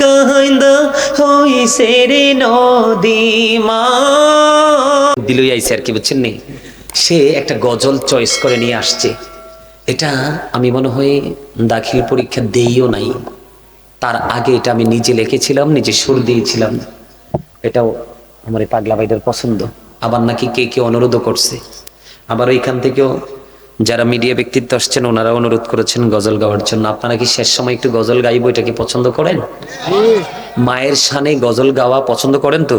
কাহিন্দা হইছে রে নদী মা। দিলই আইছে আর কি, বুঝছেন নি? সে একটা গজল চয়েস করে নিয়ে আসছে। এটা আমি মনে হয় দাখিল পরীক্ষা দেইও নাই। তার আগে এটা আমি নিজে লিখেছিলাম, নিজে সুর দিয়েছিলাম। এটাও আমার পাগলা ভাইদের পছন্দ। আবার নাকি কে কে অনুরোধও করছে। আবার এইখান থেকেও যারা মিডিয়া ব্যক্তিত্ব আসছেন ওনারা অনুরোধ করেছেন গজল গাওয়ার জন্য। আপনারা কি শেষ সময় একটু গজল গাইবো? এটা কি পছন্দ করেন? মায়ের সানে গজল গাওয়া পছন্দ করেন তো?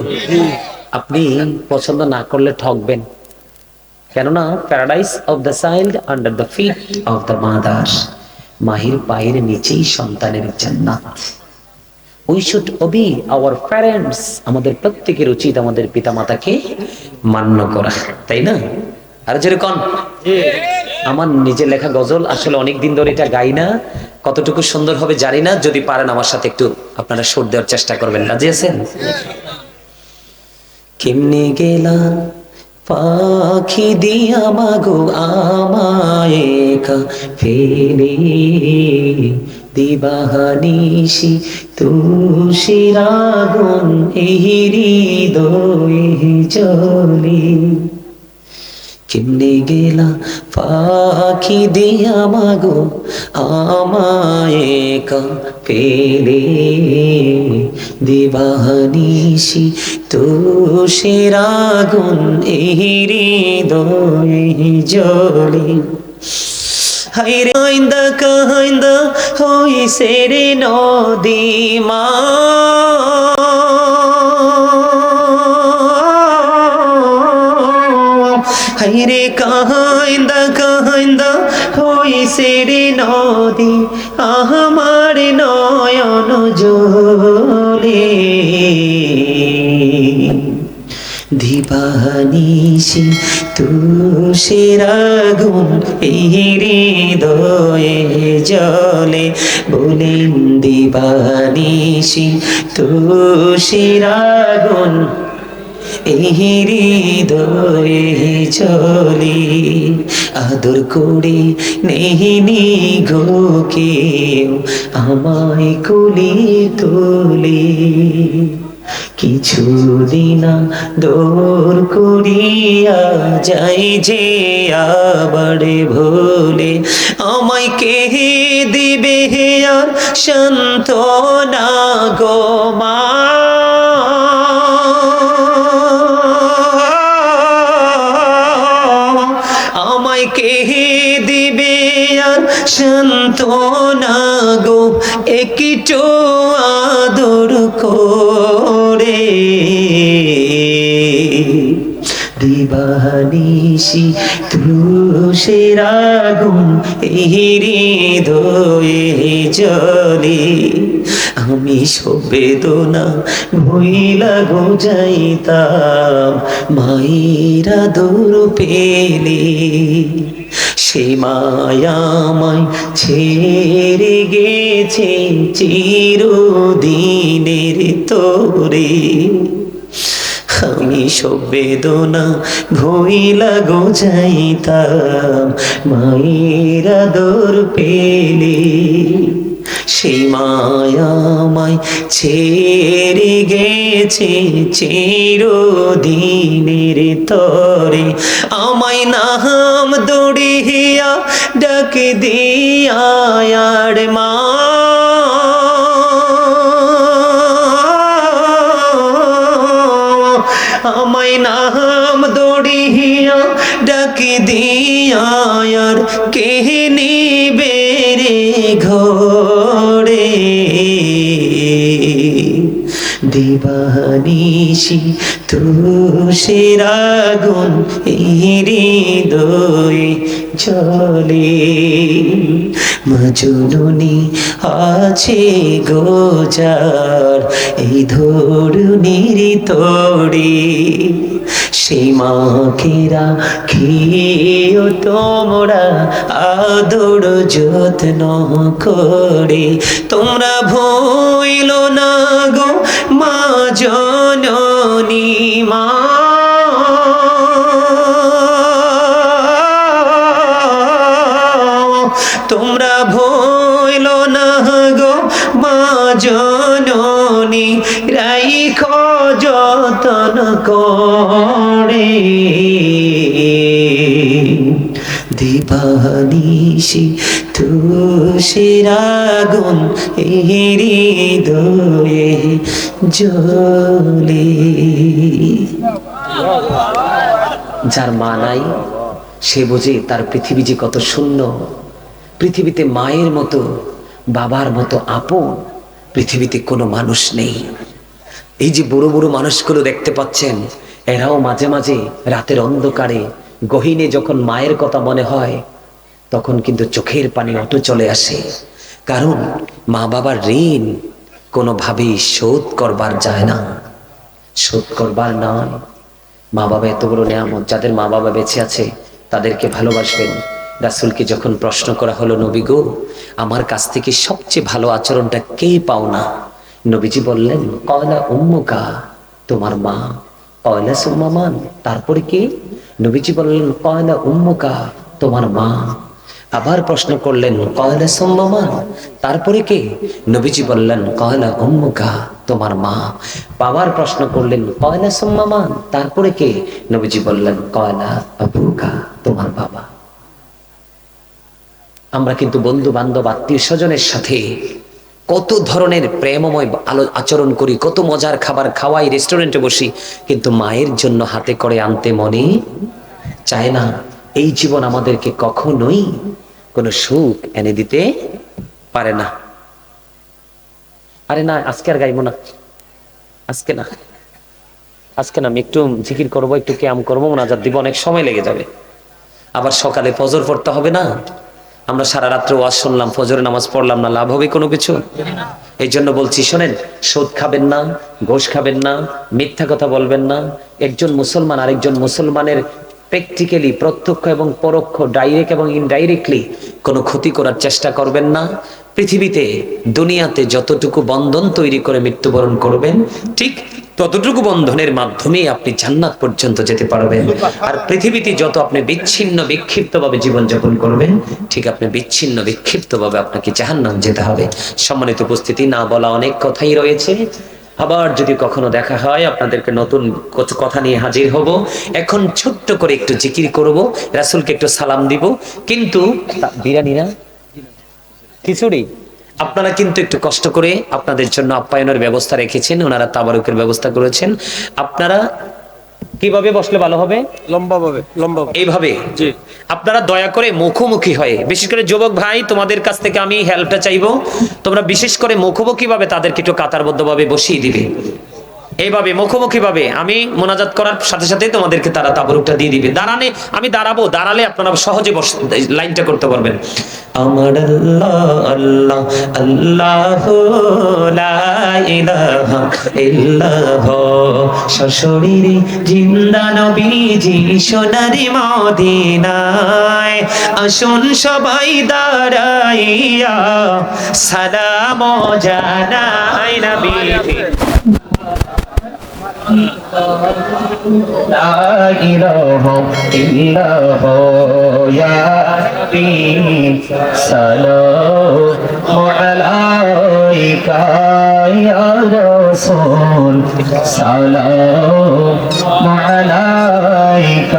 আপনি পছন্দ না করলে ঠকবেন। কেননা paradise of the child under the feet of the mother মাহির পায়ের নিচেই সন্তানের জান্নাত। We should obey our parents আমাদের প্রত্যেকের উচিত আমাদের পিতামাতাকে মান্য করা, তাই না? আর যেরকম আমার নিজের লেখা গজল আসলে অনেক দিন ধরে এটা গাই না। কতটুকু সুন্দর হবে জানি না। যদি পারেন আমার সাথে একটু আপনারা সুর দেওয়ার চেষ্টা করবেন। রাজি আছেন? কেমনে গেলা পাখি দিয়া মাগো আমায় ফেলে। দিবাহানিসি তুষির আগুন এই হৃদয়ে জলে কেমনে গেলা পাখি দিয়া মাগো, আমায় পেলে দিবানিসি তুষের আগুন এই হৃদয়ে জলে হাইরে আইন্দা কাহিন্দা হইছে রে নদী মা। আমার নয়ন জলে দিবানিসি তুষের আগুন এই হৃদয়ে জলে বলেন দিবানিসি তুষের আগুন এই হৃদয়ে চলে, আদর করে নেহিনি গো কেউ আমায় কুলি তোলে। কিছু দিনা দৌড় করিয়া যাই যে আবার ভোলে, আমায় কে দিবে আর শান্ত না গো মা? না গো, একটু আদর করে। দিবানিসি তুষের আগুন এই হৃদয়ে জলে আমি সবেদনা ভইলা গো যাইতাম মায়েরা দূর পেলে। সে মায়ামায় ছেড়ে গেছে চিরদিনের তোরে। আমি সব বেদনা ভইলা গোজাইতাম মায়ের আদর পেলে। সেই মায়ামায় ছেড়ে গেছে চিরদিনের তরে। আমায় নাম দৌড়িয়া ডাক দিয়ার মা দিবানিসি তুষের আগুন হৃদয়ে জলে মাজননি আছে গোজার এই ধরুনির তোড়ে সেই মাকেরা খেয়েও তোমরা আদর যত্ন করে। তোমরা মা জননী মা। তোমরা ভইল না গো মা জননী রাইখ যতন করে। দিবানিশি তুষের আগুন হৃদয়ে জ্বলে। যার মা নাই, সে বোঝে তার পৃথিবী যে কত শূন্য। পৃথিবীতে মায়ের মতো, বাবার মতো আপন পৃথিবীতে কোনো মানুষ নেই। এই যে বুড়ো বুড়ো মানুষগুলো দেখতে পাচ্ছেন, এরাও মাঝে মাঝে রাতের অন্ধকারে গহীনে যখন মায়ের কথা মনে হয় তখন কিন্তু চোখের পানি অটো চলে আসে। কারণ মা বাবার ঋণ কোনোভাবেই শোধ করবার যায় না। শোধ করবার নয়। মা বাবা এত বড় নেয়ামত, যাদের মা বাবা বেঁচে আছে, তাদেরকে ভালোবাসবেন। রাসুলকে যখন প্রশ্ন করা হলো, নবী গো, আমার কাছ থেকে সবচেয়ে ভালো আচরণটা কে পাও না? নবীজি বললেন, কয়লা উম্মুকা, তোমার মা। কয়লা সুম্মামান তারপরে কে? নবীজি বললেন, কয়লা উম্মুকা, তোমার মা। আবার প্রশ্ন করলেন কয়লা সম্মান তারপরে কে? নবীজি বললেন কয়লা উম্মুকা, তোমার মা। বাবার প্রশ্ন করলেন কয়লা সম্মান তারপরে কে? নবীজি বললেন কয়লা আবুকা, তোমার বাবা। আমরা কিন্তু বন্ধু বান্ধব আত্মীয় স্বজনের সাথে কত ধরনের প্রেমময় আলো আচরণ করি, কত মজার খাবার খাওয়াই, রেস্টুরেন্টে বসি, কিন্তু মায়ের জন্য হাতে করে আনতে মনে চায় না। এই জীবন আমাদেরকে কখনোই কোনো সুখ এনে দিতে পারে না। আরে না, আজকে আর গাইবো না। আজকে না। আজকে না, আমি একটু জিকির করব, একটু ক্যাম করব, মোনাজাত দিব, অনেক সময় লেগে যাবে। আবার সকালে ফজর পড়তে হবে না? আমরা সারা রাত্রে ওয়াজ শুনলাম, ফজরের নামাজ পড়লাম না, লাভ হবে কোনো কিছু? এই জন্য বলছি, শোনেন, সুদ খাবেন না, ঘোষ খাবেন না, মিথ্যা কথা বলবেন না। একজন মুসলমান আরেকজন মুসলমানের প্র্যাকটিক্যালি প্রত্যক্ষ এবং পরোক্ষ ডাইরেক্ট এবং ইনডাইরেক্টলি কোনো ক্ষতি করার চেষ্টা করবেন না। পৃথিবীতে, দুনিয়াতে যতটুকু বন্ধন তৈরি করে মৃত্যুবরণ করবেন, ঠিক ততটুকু বন্ধনের মাধ্যমে আপনি জান্নাত পর্যন্ত যেতে পারবেন। আর পৃথিবীতে যত আপনি বিচ্ছিন্ন বিক্ষিপ্ত ভাবে জীবনযাপন করবেন, ঠিক আপনি বিচ্ছিন্ন বিক্ষিপ্ত ভাবে আপনাকে জাহান্নাম যেতে হবে। সম্মানিত উপস্থিতি, না বলা অনেক কথাই রয়েছে। আবার যদি কখনো দেখা হয়, আপনাদেরকে নতুন কথা নিয়ে হাজির হব। এখন ছোট্ট করে একটু জিকির করব, রাসুলকে একটু সালাম দিব। কিন্তু, বিরিয়ানি না? খিচুড়ি? আপনারা কিন্তু একটু কষ্ট করে আপনাদের জন্য আপ্যায়নের ব্যবস্থা রেখেছেন, ওনারা তাবারুকের ব্যবস্থা করেছেন। আপনারা কীভাবে বসলে ভালো হবে? লম্বা ভাবে লম্বা এইভাবে? জি। আপনারা দয়া করে মুখোমুখি হয়ে। বিশেষ করে যুবক ভাই তোমাদের কাছ থেকে আমি হেল্পটা চাইব। তোমরা বিশেষ করে মুখোমুখিভাবে তাদেরকে একটু কাতারবদ্ধভাবে বসিয়ে দিবে। এইভাবে মুখোমুখি ভাবে আমি মোনাজাত করার সাথে সাথে তোমাদেরকে তারা তাবরুকটা দিয়ে দিবে। দাঁড়ানে, আমি দাঁড়াবো, দাঁড়ালে আপনারা সহজে লাইনটা করতে পারবেন। আমার আল্লাহ আল্লাহ মদিনায় আসুন সবাই দাঁড়াইয়া, সালাম জানাই নবীজি। لا إله إلا هو يا ربي سلام عليك يا رسول سلام عليك